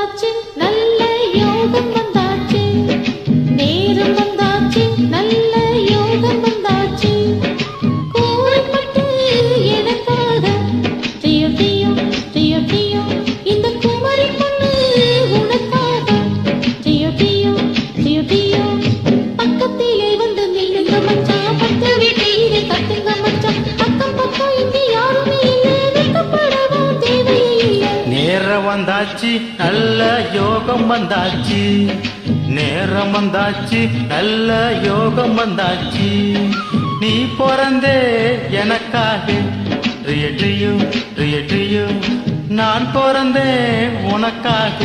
watching. Nal யோகம் வந்தாச்சு. நேரம் வந்தாச்சு. நல்ல யோகம் வந்தாச்சு. நீ பிறந்தே எனக்காக. ரியட்ரியோ ரியட்ரியோ நான் பிறந்தேன் உனக்காக.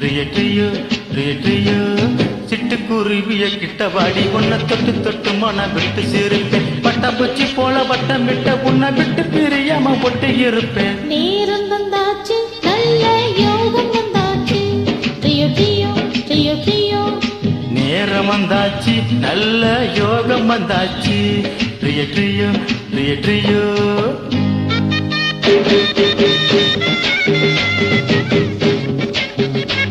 ரியட்ரியோ ரியட்ரியோ சிட்டுக்குருவிய கிட்ட வாடி. உன்னை தொட்டு தொட்டு மன விட்டு சிரிப்பேன். பட்டாம்பூச்சி போல வட்டம் விட்ட உன்னை விட்டு பிரியாம ஒட்டி இருப்பேன். நேரம் வந்தாச்சு. நல்ல வந்தாச்சு நல்ல யோகம் வந்தாச்சு. ரிய ட்ரியோ ரிய ட்ரியோ. you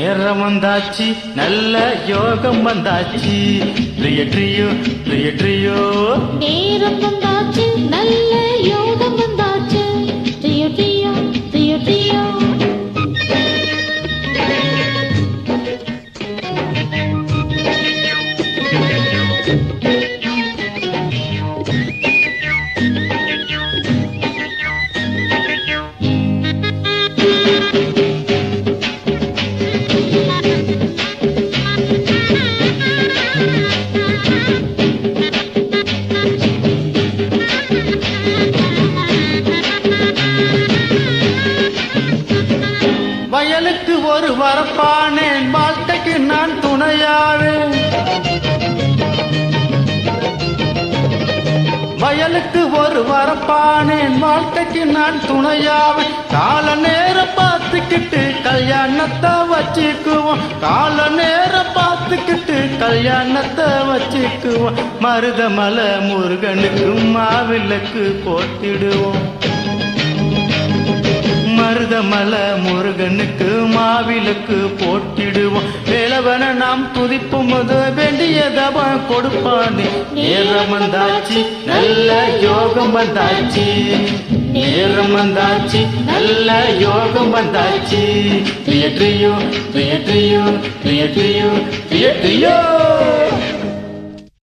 நேரம் வந்தாச்சு நல்ல யோகம் வந்தாச்சு. ரிய ட்ரியோ ரிய ட்ரியோ வயலுக்கு ஒரு வரப்பானேன் வாழ்க்கைக்கு நான் துணையாவேன். வயலுக்கு ஒரு வரப்பானேன் வாழ்க்கைக்கு நான் துணையாவேன். கால நேரம் பார்த்துக்கிட்டு கல்யாணத்தை வச்சுக்குவோம். கால நேரம் பார்த்துக்கிட்டு கல்யாணத்தை வச்சுக்குவோம். மருதமலை முருகனுக்கு மாவிளக்கு போட்டிடுவோம். மருதமலை முருகனுக்கு மாவிலுக்கு போட்டிடுவோம். வேலவன நாம் துதிப்போம் போது வேண்டியதவ கொடுப்பானே. நேரம் வந்தாச்சு நல்ல யோகம் வந்தாச்சு. நேரம் வந்தாச்சு நல்ல யோகம் வந்தாச்சு. தியேட்டரியோ தியேட்டரியோ தியேட்டரியோ தியேட்டரியோ